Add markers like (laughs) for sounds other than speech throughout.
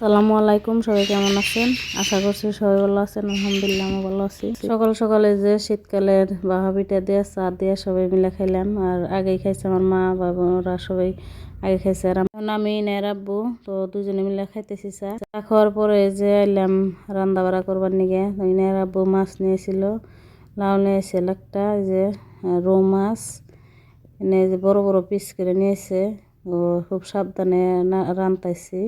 সালামু আলাইকুম, সবাই কেমন আছেন? আশা করছি সবাই ভালো আছেন, আলহামদুলিল্লাহ আমি ভালো আছি। সকাল সকালে যে শীতকালের বাহা পিঠা দিয়ে, চা দিয়ে সবাই মিলে খাইলাম। আর আগেই খাইছে আমার মা, বাবা সবাই আগে খাইছে আর এখন আমি নেয় রাব্বু তো দুজনে মিলে খাইতেছি চা। চা খাওয়ার পরে যে এলাম রান্না বাড়া করবার নিগে। ওই রাব্বু মাছ নিয়েছিল লাউ নিয়েছিল একটা যে রৌ মাছ, এনে যে বড় বড় পিস করে নিয়েছে ও খুব সাবধানে রান্তাইছি।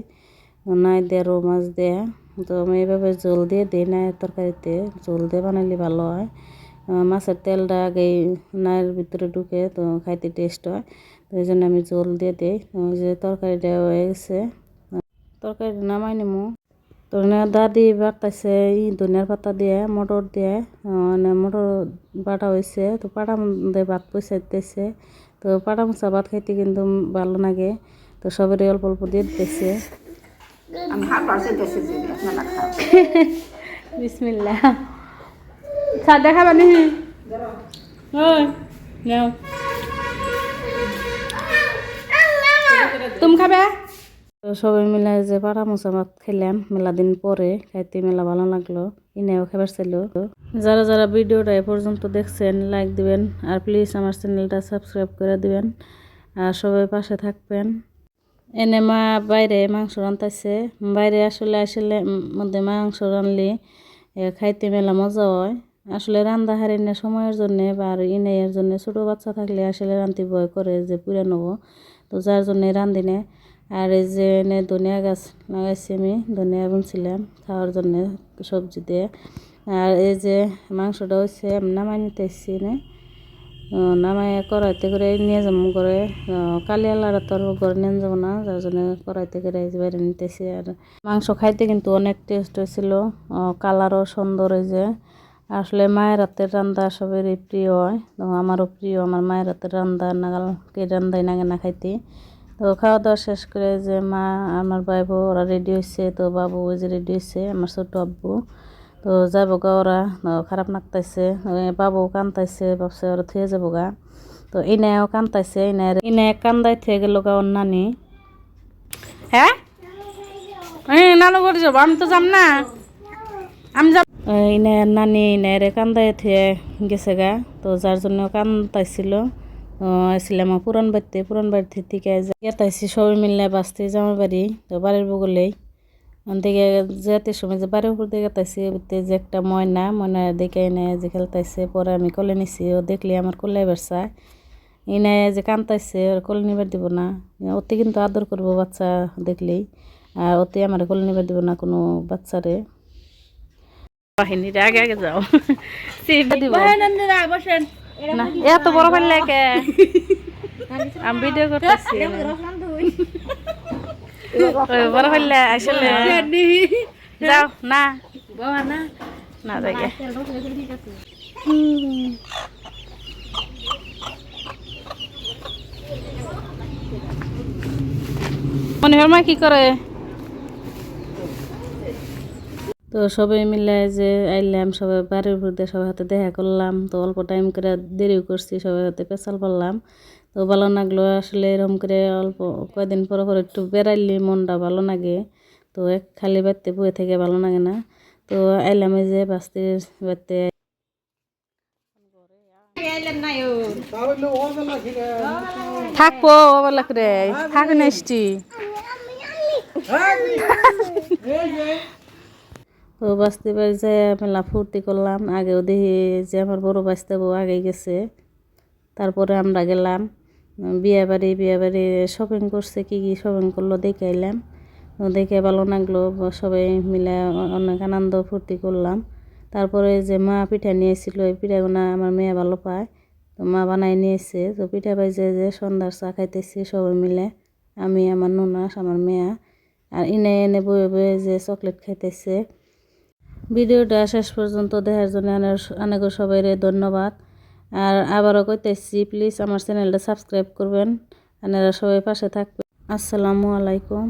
নাই দিয়ে রৌ মাছ দিয়ে তো আমি এইভাবে জল দিয়ে দিই না তরকারিতে। জল দিয়ে বানাইলে ভালো হয়। মাছের তেলটা আগে নাইয়ের ভিতরে ঢুকে তো খাইতে টেস্ট হয়। তো এই জন্য আমি জল দিয়ে দিই। যে তরকারিটা হয়ে গেছে। তরকারি নামাই নিমু। তো না, দাদি বাড়তাছে ই ধনিয়ার পাতা দিয়ে, মটর দিয়ে। মানে মটর বাটা হয়েছে তো পাটা দিয়ে ভাত পয়সাইতেছে তো পাটা মশা ভাত খাইতে কিন্তু ভালো লাগে। তো সবারই অল্প অল্প দিয়ে দিতেছে। (laughs) তো সবাই মিলে যে পাড়া মশা ভাত খেলাম, মেলা দিন পরে, খাইতে মেলা ভালো লাগল, ইনেও খাবার ছিল। যারা যারা ভিডিওটা এ পর্যন্ত দেখছেন লাইক দিবেন, আর প্লিজ আমার চ্যানেলটা সাবস্ক্রাইব করে দিবেন। আর সবাই পাশে থাকবেন। এনে মা বাইরে মাংস রান্তাইছে বাইরে আসলে আসলে মধ্যে মাংস রানলে খাইতে মেলা মজা হয়। আসলে রান্দা হারি না সময়ের জন্যে বা আর ইনের জন্য ছোটো বাচ্চা থাকলে আসলে রান্তি ভয় করে যে পুরে নেব তো যার জন্যে রান্ধি না। আর এই যে এনে ধনিয়া গাছ লাগাইছি আমি, ধনিয়া বুনছিলাম খাওয়ার জন্যে সবজি দিয়ে। আর এই যে মাংসটা আমি নামাই নিতে এসছি নে নামাই কড়াইতে করে নিয়ে যাব করে কালি আলার তোর ঘরে নিয়ে যাব না যার জন্য কড়াইতে করে বাইরে নিতেছি আর মাংস খাইতে কিন্তু অনেক টেস্ট হয়েছিল কালারও সুন্দর যে। আসলে মায়ের হাতের রান্না সবারই প্রিয় হয়। তো আমারও প্রিয় আমার মায়ের হাতের রান্না নাগাল কে রান্দাই নাগে না খাইতে। তো খাওয়া দাওয়া শেষ করে যে মা আমার ভাই ওরা রেডি হয়েছে তো বাবু ওই যে রেডি হয়েছে আমার ছোট আব্বু। তো যাব গা ওরা খারাপ নাকতাইছে বাবু কান্তাইছে ভাবছে ওরা থুয়ে যাব গা তো ইনায়ও কান্তাইছে ইনায় ইনায় কান্দাই থুয়ে গেল গা ওর নানি হ্যাঁ নালো করে যাব, আমি তো যাম না। আমি যাব ইনায় নানি ইনায়রে কান্দাই থুয়ে গেছে গা তো যার জন্য কান্দাইছিল আমার পুরান বাড়িতে পুরান বাড়িতে থেকে গেতাইছি সবাই মিলে বাঁচতে জামার বাড়ি, তো বাড়ির বগলেই। থেকে যেতে সময় যে বাড়ির উপর দিকে গেতাইছি যে একটা ময়না ময়না দেখে এনে যে খেলতাইছে পরে আমি কোলে নিছি ও দেখলি আমার কোলে বেরসা। এনে যে কান্তাইছে ওর কোলে নিবার দিব না। ওতে কিন্তু আদর করব বাচ্চা দেখলেই আর ওতে আমার কোলে নিবার দিব না কোনো বাচ্চারে। বাহিনীর আগে আগে যাও। (laughs) এত বড় পারলে কে (laughs) আমি ভিডিও করতেছি। বড় আসলে যাও না না মনে মা কি করে তো সবাই মিলে যে আইলাম সবাই বাড়ির উপরে সবার হাতে দেখা করলাম। তো অল্প টাইম করে দেরিও করছি সবার হাতে পেশাল পারলাম তো ভালো লাগল আসলে এরকম করে অল্প কয়দিন পর পর একটু বেড়াইলে মনটা ভালো লাগে। তো এক খালি বাড়তে বয়ে থেকে ভালো লাগে না। তো আইলাম যে বাস্তির বাড়তে থাকব ওবেলা করে থাক নেষ্টি তো বাঁচতে পারি যে মেলা ফুর্তি করলাম। আগেও দেখি যে আমার বড় বাঁচতে বউ আগে গেছে। তারপরে আমরা গেলাম। বিয়ে বাড়ি বিয়ে বাড়ি শপিং করছে, কি কি শপিং করল দেখে এলাম। দেখে ভালো লাগল, সবাই মিলে অনেক আনন্দ ফুর্তি করলাম। তারপরে যে মা পিঠা নিয়েছিল এই পিঠাগুনা আমার মেয়ে ভালো পায়। তো মা বানাই নিয়েছে তো পিঠা পাইছে যে সন্ধ্যার চা খাইতেছি সবাই মিলে, আমি, আমার ননাস, আমার মেয়া। আর এনে এনে বয়ে বয়ে যে চকলেট খাইতেছে। ভিডিওটা শেষ পর্যন্ত দেখার জন্য অনেক- অনেক সবাই ধন্যবাদ। আর আবারও কইতেছি প্লিজ আমার চ্যানেলটা সাবস্ক্রাইব করবেন। আপনারা সবাই পাশে থাকবেন। আসসালামু আলাইকুম।